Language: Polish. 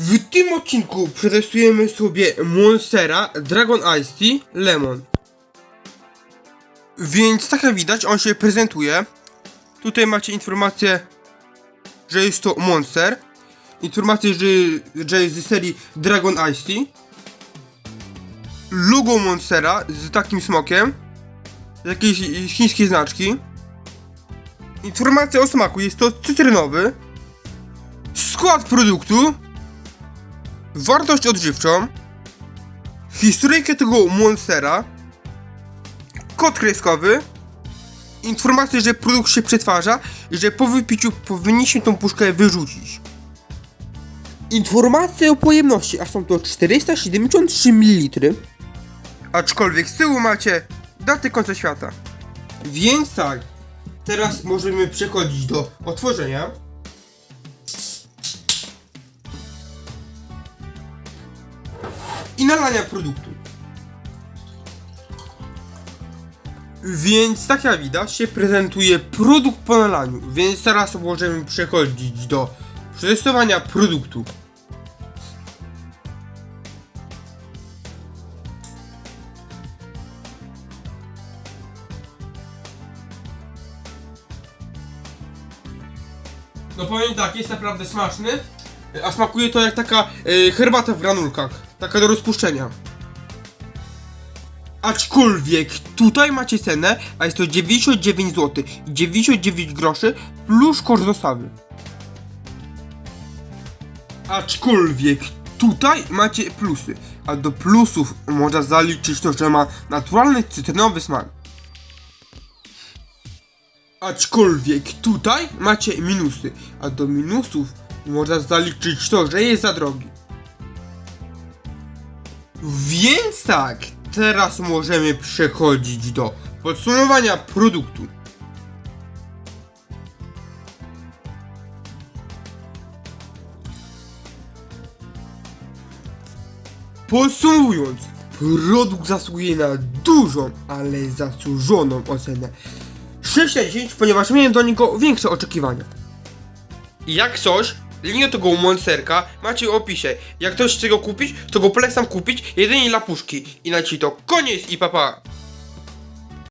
W tym odcinku przetestujemy sobie Monstera Dragon Ice Tea Lemon. Więc tak jak widać, on się prezentuje. Tutaj macie informację, że jest to Monster. Informację, że, że jest z serii Dragon Ice Tea. Logo Monstera z takim smokiem. Jakieś chińskie znaczki. Informacja o smaku, jest to cytrynowy. Skład produktu. Wartość odżywczą. Historyjkę tego Monstera. Kod kreskowy. Informacja, że produkt się przetwarza i że po wypiciu powinniśmy tą puszkę wyrzucić. Informacje o pojemności, a są to 473 ml. Aczkolwiek z tyłu macie datę końca świata. Więc tak, teraz możemy przechodzić do otworzenia. I nalania produktu. Więc tak jak widać się prezentuje produkt po nalaniu, więc teraz możemy przechodzić do przetestowania produktu. No powiem tak, jest naprawdę smaczny, a smakuje to jak taka e, herbata w granulkach, taka do rozpuszczenia. Aczkolwiek tutaj macie cenę, a jest to 99 zł i 99 groszy plus koszt dostawy. Aczkolwiek tutaj macie plusy, a do plusów można zaliczyć to, że ma naturalny cytrynowy smak. Aczkolwiek tutaj macie minusy, a do minusów można zaliczyć to, że jest za drogi. Więc tak, teraz możemy przechodzić do podsumowania produktu. Podsumowując, produkt zasługuje na dużą, ale zasłużoną ocenę 6 na 10, ponieważ miałem do niego większe oczekiwania. Jak coś, linię tego monsterka macie w opisie. Jak ktoś chce go kupić, to go polecam kupić jedynie dla puszki. I na ci to koniec i papa.